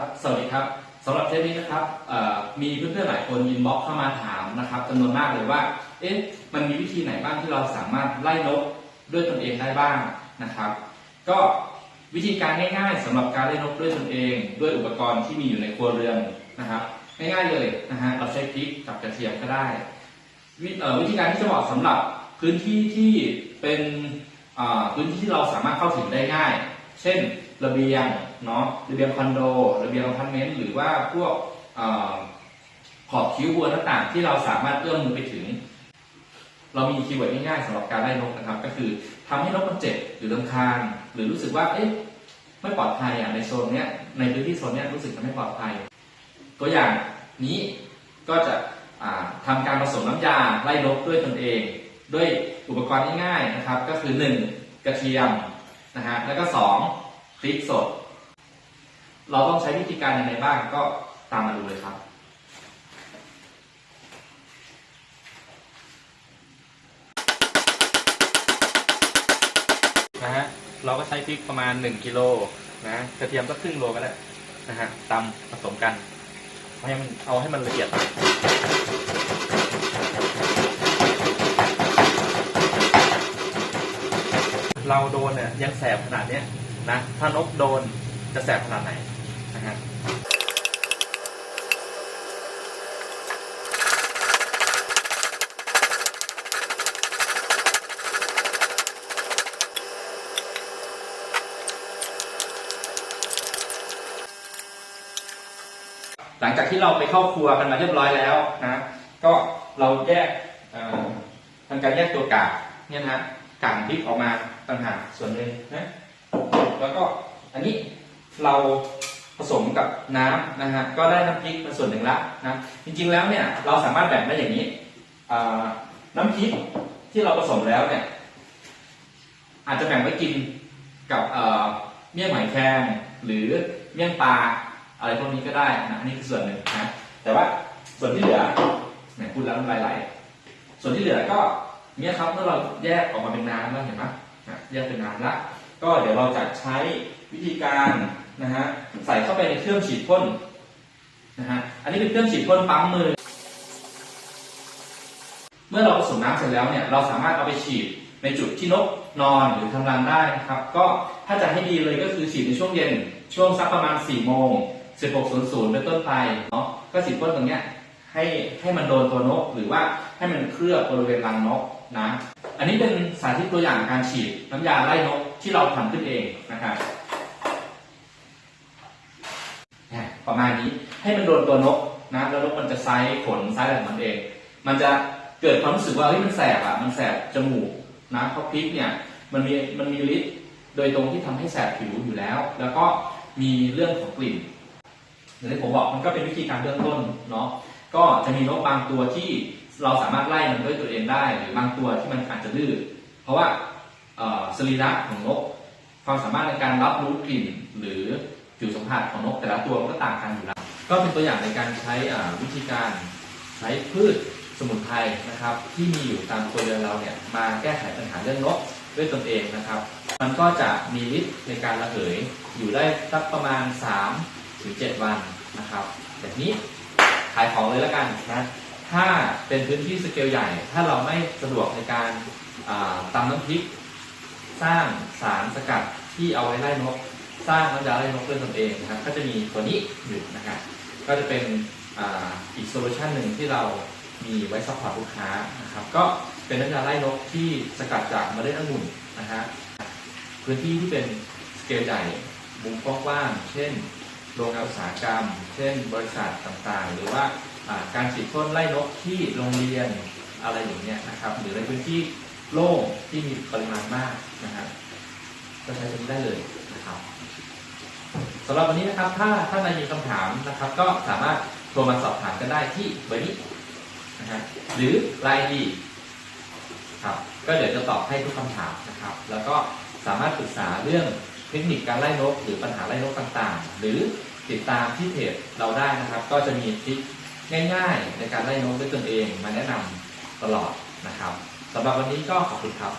ครับสวัสดีครับสำหรับเทปนี้นะครับมีเพื่อนๆหลายคนอินบ็อกเข้ามาถามนะครับจำนวนมากเลยว่า เอ๊ะมันมีวิธีไหนบ้างที่เราสามารถไล่นกด้วยตนเองได้บ้างนะครับ ก็วิธีการง่าย ๆสำหรับการไล่นกด้วยตนเอง ด้วยอุปกรณ์ที่มีอยู่ในครัวเรือนนะครับ ง่ายๆเลยนะฮะเราใช้พริกกับกระเทียมก็ได้วิเอ่อวิธีการที่จะเหมาะสำหรับพื้นที่ที่เป็นพื้นที่ที่เราสามารถเข้าถึงได้ง่าย เช่นระเบียงเนาะระเบียงคอนโด ระเบียงอพาร์ตเมนต์หรือว่าพวกอขอบคิ้วบัวต่างๆที่เราสามารถเอื้อมมือไปถึง เรามีคีย์เวิร์ดง่ายๆสำหรับการไล่นกนะครับ ก็คือทำให้นกมันเจ็บหรือรำคาญ หรือรู้สึกว่าเอ๊ะไม่ปลอดภัยอะในโซนเนี้ยในพื้นที่โซนเนี้ยรู้สึกจะไม่ปลอดภัย ตัวอย่างนี้ก็จะอ่าทำการผสมน้ำยาไล่นกด้วยตนเอง ด้วยอุปกรณ์ง่ายๆนะครับ ก็คือ 1. กระเทียม นะฮะแล้วก็ 2. พริกสด เราต้องใช้วิธีการยังไงบ้างก็ตามมาดูเลยครับนะฮะเราก็ใช้พริกประมาณ 1กิโลนะกระเทียมก็ครึ่งโลก็ได้นะฮะตำผสมกันเอาให้มันเอาให้มันละเอียด เราโดนเนี่ยยังแสบขนาดเนี้ยนะถ้านกโดนจะแสบขนาดไหนนะฮะหลังจากที่เราไปเข้าครัวกันมาเรียบร้อยแล้วนะก็เราแยกทำการแยกตัวกากเนี่ยนะ กากพริกออกมาต่างหากส่วนหนึ่งนะแล้วก็อันนี้เราผสมกับน้ำนะฮะก็ได้น้ำพริกมาส่วนหนึ่งละนะจริงๆแล้วเนี่ยเราสามารถแบ่งได้อย่างนี้น้ำพริกที่เราผสมแล้วเนี่ยอาจจะแบ่งไว้กินกับเมี่ยงหอยแครงหรือเมี่ยงปลาอะไรพวกนี้ก็ได้นะอันนี้คือส่วนหนึ่งนะแต่ว่าส่วนที่เหลือไหนพูดแล้วน้ำลายไหลส่วนที่เหลือก็ เนี่ยครับเมื่อเราแยกออกมาเป็นน้ำแล้วเห็นไหมแยกเป็นน้ำละ ก็เดี๋ยวเราจะใช้วิธีการนะฮะใส่เข้าไปในเครื่องฉีดพ่นนะฮะอันนี้เป็นเครื่องฉีดพ่นปั๊มมือ เมื่อเราผสมน้ำเสร็จแล้วเนี่ยเราสามารถเอาไปฉีดในจุดที่นกนอนหรือทำรังได้นะครับ ก็ถ้าจะให้ดีเลยก็คือฉีดในช่วงเย็น ช่วงสักประมาณ 4 โมง 16.00 เป็นต้นไปเนาะก็ฉีดพ่นตรงเนี้ยให้ให้มันโดนตัวนกหรือว่าให้มันเคลือบบริเวณรังนก นะ อันนี้เป็นสาธิตตัวอย่างการฉีดน้ำยาไล่นกที่เราทำขึ้นเองนะครับประมาณนี้ให้มันโดนตัวนกนะแล้วนกมันจะไซส์ขนไซส์อะไรของมันเอง มันจะเกิดความรู้สึกว่าเฮ้ยมันแสบอะมันแสบจมูกนะเพราะพริกเนี่ยมันมีมันมีฤทธิ์โดยตรงที่ทำให้แสบผิวอยู่แล้ว แล้วก็มีเรื่องของกลิ่นอย่างที่ผมบอกมันก็เป็นวิธีการเบื้องต้นเนาะก็จะมีนกบางตัวที่ เราสามารถไล่มันด้วยตัวเองได้หรือบางตัวที่มันอาจจะดื้อเพราะว่าสรีระของนก ความสามารถในการรับรู้กลิ่น หรือผิวสัมผัสของนกแต่ละตัวมันก็ต่างกันอยู่แล้วก็เป็นตัวอย่างในการใช้วิธีการใช้พืชสมุนไพรนะครับ ที่มีอยู่ตามครัวเรือนเราเนี่ยมาแก้ไขปัญหาเรื่องนกด้วยตนเองนะครับ มันก็จะมีฤทธิ์ในการระเหยอยู่ได้สักประมาณ3ถึง7วันนะครับแบบนี้ขายของเลยแล้วกันนะ ถ้าเป็นพื้นที่สเกลใหญ่ ถ้าเราไม่สะดวกในการตำน้ำพริก สร้างสารสกัดที่เอาไว้ไล่นก สร้างน้ำยาไล่นกด้วยตนเองนะครับ ก็จะมีตัวนี้อยู่นะครับ ก็จะเป็นอ,อีกโซลูชันหนึ่งที่เรามีไว้ซัพพอร์ตลูกค้านะครับ ก็เป็นน้ำยาไล่นกที่สกัดจากเมล็ดองุ่นนะฮะ พื้นที่ที่เป็นสเกลใหญ่ มุมกว้าง เช่น โรงงานอุตสาหกรรม เช่น บริษัทต่างๆ หรือว่า การฉีดพ่นไล่นกที่โรงเรียนอะไรอย่างเงี้ยนะครับ หรือในพื้นที่โล่งที่มีปริมาณมากนะครับก็ใช้ตัวนี้ได้เลยนะครับสำหรับวันนี้นะครับ ถ้าท่านใดมีคำถามนะครับ ก็สามารถโทรมาสอบถามกันได้ที่เบอร์นี้นะฮะหรือไลน์ดีครับก็เดี๋ยวจะตอบให้ทุกคำถามนะครับ แล้วก็สามารถปรึกษาเรื่องเทคนิคการไล่นก หรือปัญหาไล่นกต่างๆ หรือติดตามที่เพจเราได้นะครับ ก็จะมีทริค ง่ายๆ ในการไล่นกด้วยตนเองมาแนะนำตลอดนะครับสำหรับวันนี้ก็ขอบคุณครับ